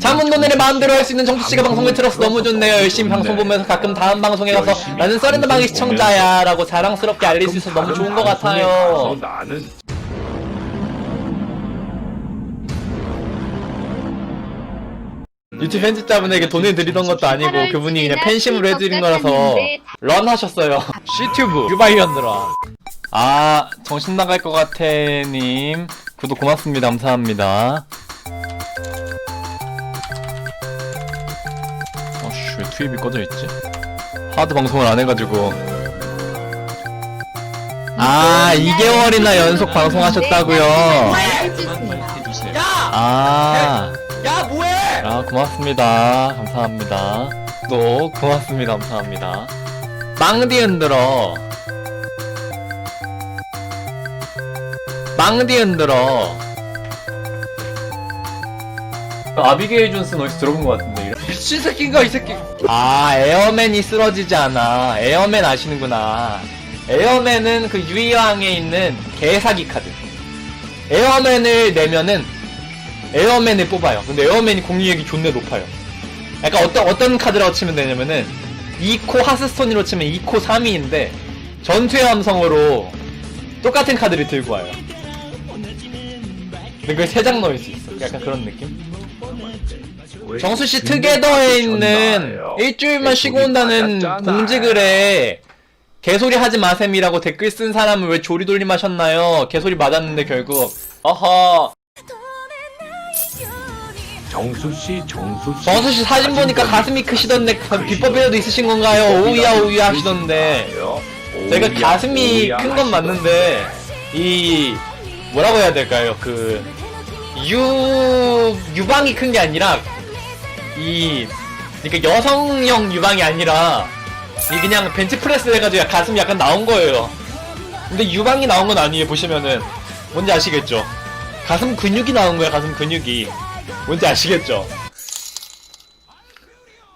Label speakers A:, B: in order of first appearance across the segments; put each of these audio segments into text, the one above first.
A: 자문돈을 마음대로 할 수 있는 정수씨가 방송을 틀어서 너무 좋네요. 열심히 방송 보면서 가끔 다음 방송에 가서 나는 서렌더방의 시청자야 라고 자랑스럽게 알릴 수 있어서 너무 좋은 것 같아요.
B: 나는
A: 유튜브 편집자분에게 돈을 드리던 것도 아니고 그분이 그냥 팬심으로 해드린 거라서 런 하셨어요. 시튜브. 유바이언들아. 아 정신 나갈 것 같아님. 구독 고맙습니다. 감사합니다 투입이 꺼져 있지? 하드 방송을 안 해가지고. 아 2개월이나 연속 방송하셨다고요. 아.
C: 야 뭐해?
A: 아 고맙습니다. 감사합니다. 또 고맙습니다. 감사합니다. 빵디 흔들어 빵디 흔들어 아비게일 존슨 어디서 들어본 것 같은데 이런
C: 미친 새끼인가 이 새끼.
A: 아 에어맨이 쓰러지지 않아. 에어맨 아시는구나. 에어맨은 그 유이왕에 있는 개사기 카드. 에어맨을 내면은 에어맨을 뽑아요. 근데 에어맨이 공격력이 존나 높아요. 약간 어떤 어떤 카드라고 치면 되냐면은 2코 하스스톤으로 치면 2코 3위인데 전투의 함성으로 똑같은 카드를 들고 와요. 근데 그걸 3장 넣을 수 있어. 약간 그런 느낌? 정수씨 트게더에 있는 일주일만 쉬고 온다는 공지글에 개소리 하지 마셈이라고 댓글 쓴 사람은 왜 조리 돌림 하셨나요? 개소리 맞았는데 결국 어허
B: 정수 씨, 정수 씨.
A: 정수 씨 사진 보니까 가슴이 크시던데 비법이라도 있으신 건가요? 오우야 오우야 하시던데 제가 가슴이 큰 건 맞는데 이 뭐라고 해야 될까요? 그 유 유방이 큰 게 아니라 이 그러니까 여성형 유방이 아니라 이 그냥 벤치프레스 해가지고 가슴이 약간 나온 거예요. 근데 유방이 나온 건 아니에요. 보시면은 뭔지 아시겠죠? 가슴 근육이 나온 거야. 가슴 근육이 뭔지 아시겠죠?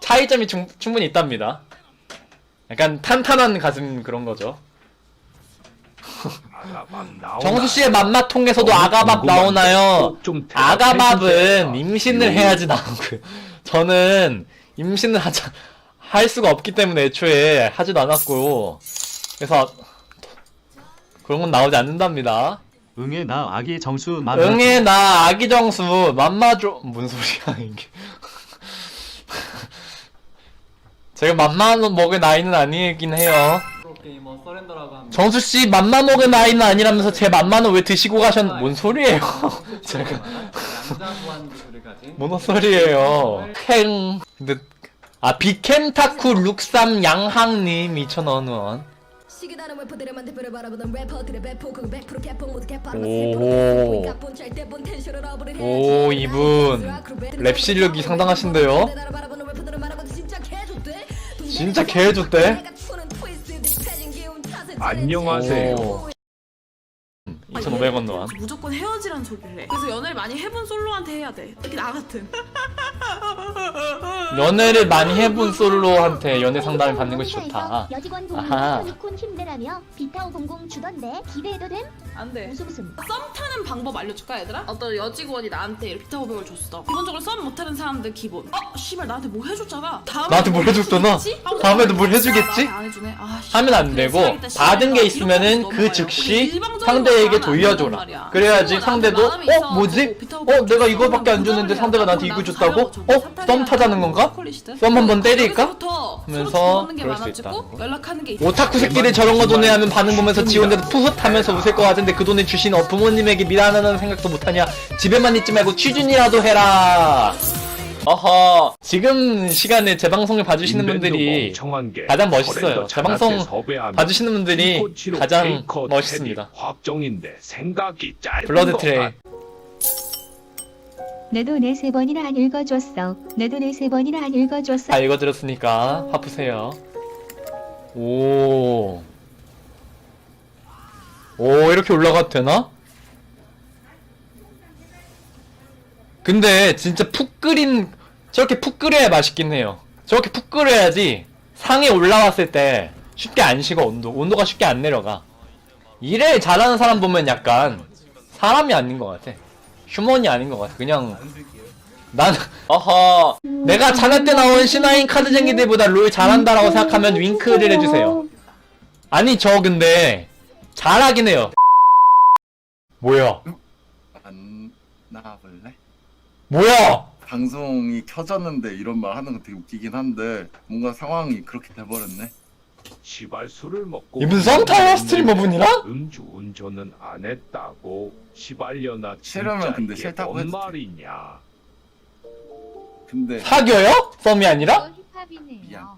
A: 차이점이 충, 충분히 있답니다. 약간 탄탄한 가슴 그런 거죠. 정수 씨의 맘맛 통에서도 아가밥 나오나요? 아가밥은 임신을 해야지 나오고 저는 임신을 하자 할 수가 없기 때문에 애초에 하지도 않았고 그래서 그런 건 나오지 않는답니다.
D: 응애 나 아기 정수 맘
A: 응애 나 아기 정수 맘마줘 뭔 소리야 이게 제가 맘마 먹을 나이는 아니긴 해요.
C: 게이머 서렌더라고 합니다.
A: 정수 씨 맘마 먹을 나이는 아니라면서 제 맘마는 왜 드시고 가셨? 뭔 소리예요? 제가
C: 남자 보안 기술을 가진
A: 뭔 소리예요? 행 근데 아 비켄타쿠 룩삼 양항님 2,000원 원.
E: 시기다른 래퍼들의 만대표를 바라보던 래퍼들의 배포 그100% 개뽕 모두 개파라
A: 오. 오, 이분 랩 실력이 상당하신데요? 진짜 개해줬대?
B: 안녕하세요.
A: 오. 2,500원 원.
F: 무조건 헤어지란 소리를 해. 그래서 연애를 많이 해본 솔로한테 해야 돼. 특히 나 같은.
A: 연애를 많이 해본 솔로한테 연애 상담을 받는 것이 좋다.
G: 여직원
A: 아하.
G: 유콘 힘내라며 비타오00 주던데 기대해도 됨?
F: 안 돼.
G: 웃음 웃음
F: 썸 타는 방법 알려줄까 얘들아? 어떤 여직원이 나한테 비타 500을 줬어. 기본적으로 썸 못하는 사람들 기본. 어, 씨발 나한테 뭐 해줬잖아. 다음에
A: 나한테 뭘 해줬잖아.
F: 해주겠지? 하고
A: 다음에도 뭘 해주겠지?
F: 안 해주네. 아, 씨발,
A: 하면 안
F: 그래,
A: 되고
F: 씨발.
A: 받은 게
F: 이런
A: 있으면은 거그 즉시 상대에게
F: 말하면 안 된단
A: 돌려줘라.
F: 말이야.
A: 그래야지 상대도
F: 나한테
A: 어
F: 마음이
A: 뭐지?
F: 어500
A: 내가. 이거밖에 안 줬는데 상대가 나한테 이거 줬다고? 어? 썸 타자는 건가? 썸 한번 때릴까? 하면서 그럴 수 있다.
F: 연락하는 게 있어.
A: 오타쿠 새끼들 저런 거 돈에 하면 반응 보면서 지 혼자도 푸릇하면서 웃을 것 같은 데 그 돈을 주신 어 부모님에게 미안하다는 생각도 못하냐 집에만 있지 말고 취준이라도 해라 어허 지금 시간에 제 방송을 봐주시는 분들이 가장 멋있어요. 제 방송 봐주시는 분들이 가장 멋있습니다
B: 확정인데 생각이 짧은
A: 블러드
B: 것
A: 트레이.
H: 내도 네세 번이나 안 읽어줬어. 내도 네세 번이나 안 읽어줬어.
A: 다 읽어드렸으니까 화푸세요 오. 오 이렇게 올라가도 되나? 근데 진짜 푹 끓인 저렇게 푹 끓여야 맛있긴 해요. 저렇게 푹 끓여야지 상에 올라왔을 때 쉽게 안 식어 온도. 온도가 쉽게 안 내려가. 일을 잘하는 사람 보면 약간 사람이 아닌 것 같아. 휴먼이 아닌 것 같아. 그냥 난 어허 내가 잘할 때 나온 신화인 카드쟁이들보다 롤 잘한다라고 생각하면 윙크를 해주세요. 아니 저 근데 잘하긴 해요 뭐야
I: 안 나와볼래?
A: 뭐야
I: 방송이 켜졌는데 이런 말 하는 거 되게 웃기긴 한데 뭔가 상황이 그렇게 돼버렸네.
B: 시발 술을 먹고
A: 이분 썸타워 스트리머분이랑?
B: 음주 운전은 안 했다고 시발려나
I: 싫으면
B: 진짜
I: 근데
B: 이게
I: 싫다고
B: 뭔
I: 했지.
B: 말이냐
I: 근데
A: 사겨요? 썸이 아니라?
I: 미안.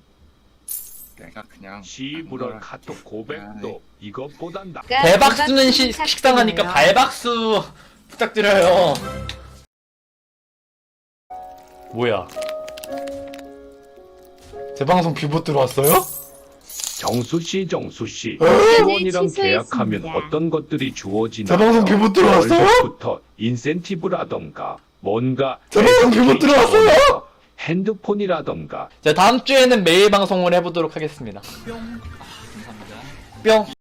I: 내가 그냥
B: 시부럴
I: 안
B: 카톡. 고백도 이것보단 나
A: 대박수는 시, 식상하니까 발박수 부탁드려요 뭐야 제 방송 비보 들어왔어요?
B: 정수 씨, 정수 씨,
A: 어?
B: 회원이랑 계약하면 어떤 것들이 주어지나?
A: 제 방송 비보 들어왔어요?
B: 부터 인센티브라던가 뭔가
A: 제 방송 비보 들어왔어요?
B: 핸드폰이라던가
A: 자 다음 주에는 매일 방송을 해보도록 하겠습니다
C: 뿅. 아, 감사합니다.
A: 뿅